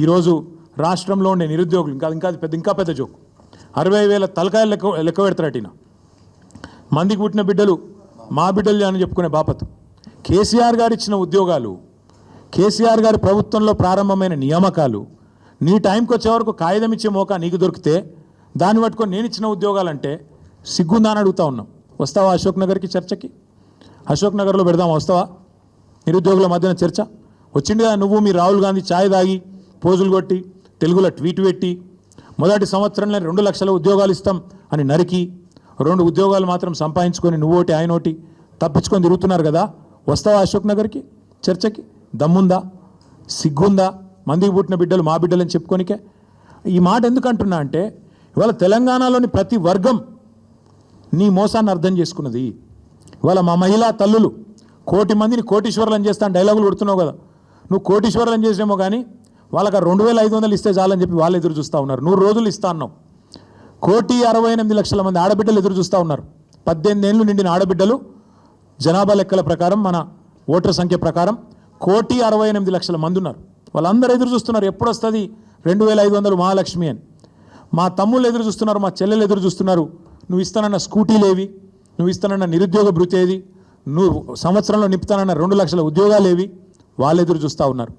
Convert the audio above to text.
ఈరోజు రాష్ట్రంలో ఉండే నిరుద్యోగులు ఇంకా ఇంకా పెద్ద ఇంకా పెద్ద జోక్. అరవై వేల తలకాయలు లెక్క లెక్క పెడతారట మందికి పుట్టిన బిడ్డలు మా బిడ్డలు అని చెప్పుకునే బాపతు. కేసీఆర్ గారు ఇచ్చిన ఉద్యోగాలు కేసీఆర్ గారి ప్రభుత్వంలో ప్రారంభమైన నియామకాలు నీ టైంకి వచ్చే వరకు కాగితం ఇచ్చే మోకా నీకు దొరికితే దాన్ని పట్టుకొని నేను ఇచ్చిన ఉద్యోగాలంటే సిగ్గుందా అని అడుగుతా ఉన్నాం. వస్తావా అశోక్ నగర్కి చర్చకి? అశోక్ నగర్లో పెడదాం వస్తావా? నిరుద్యోగుల మధ్యన చర్చ? వచ్చింది నువ్వు మీ రాహుల్ గాంధీ ఛాయ్ తాగి పోజులు కొట్టి తెలుగులో ట్వీట్ పెట్టి మొదటి సంవత్సరంలో రెండు లక్షల ఉద్యోగాలు ఇస్తాం అని నరికి రెండు ఉద్యోగాలు మాత్రం సంపాదించుకొని నువ్వోటి ఆయనోటి తప్పించుకొని తిరుగుతున్నారు కదా? వస్తావా అశోక్ నగర్కి? చర్చకి? దమ్ముందా? సిగ్గుందా? మందికి పుట్టిన బిడ్డలు మా బిడ్డలని చెప్పుకోనికే? ఈ మాట ఎందుకు అంటున్నా అంటే ఇవాళ తెలంగాణలోని ప్రతి వర్గం నీ మోసాన్ని అర్థం చేసుకున్నది. ఇవాళ మా మహిళా తల్లులు కోటి మందిని కోటీశ్వరులను చేస్తాను డైలాగులు కొడుతున్నావు కదా. నువ్వు కోటీశ్వరులను చేసేమో కానీ వాళ్ళకి రెండు వేల ఐదు వందలు ఇస్తే చాలని చెప్పి వాళ్ళు ఎదురు చూస్తూ ఉన్నారు. నూరు రోజులు ఇస్తా అన్నావు కోటి అరవై ఎనిమిది లక్షల మంది ఆడబిడ్డలు ఎదురు చూస్తూ ఉన్నారు. పద్దెనిమిది ఏళ్ళు నిండిన ఆడబిడ్డలు జనాభా లెక్కల ప్రకారం మన ఓటర్ సంఖ్య ప్రకారం కోటి అరవై ఎనిమిది లక్షల మంది ఉన్నారు. వాళ్ళందరూ ఎదురు చూస్తున్నారు ఎప్పుడు వస్తుంది రెండు వేల ఐదు వందలు మహాలక్ష్మి అని. మా తమ్ముళ్ళు ఎదురు చూస్తున్నారు మా చెల్లెలు ఎదురు చూస్తున్నారు. నువ్వు ఇస్తానన్న స్కూటీలేవి నువ్వు ఇస్తానన్న నిరుద్యోగ భృతి ఏది? నువ్వు సంవత్సరంలో నింపుతానన్న రెండు లక్షల ఉద్యోగాలు ఏవి? వాళ్ళు ఎదురు చూస్తూ ఉన్నారు.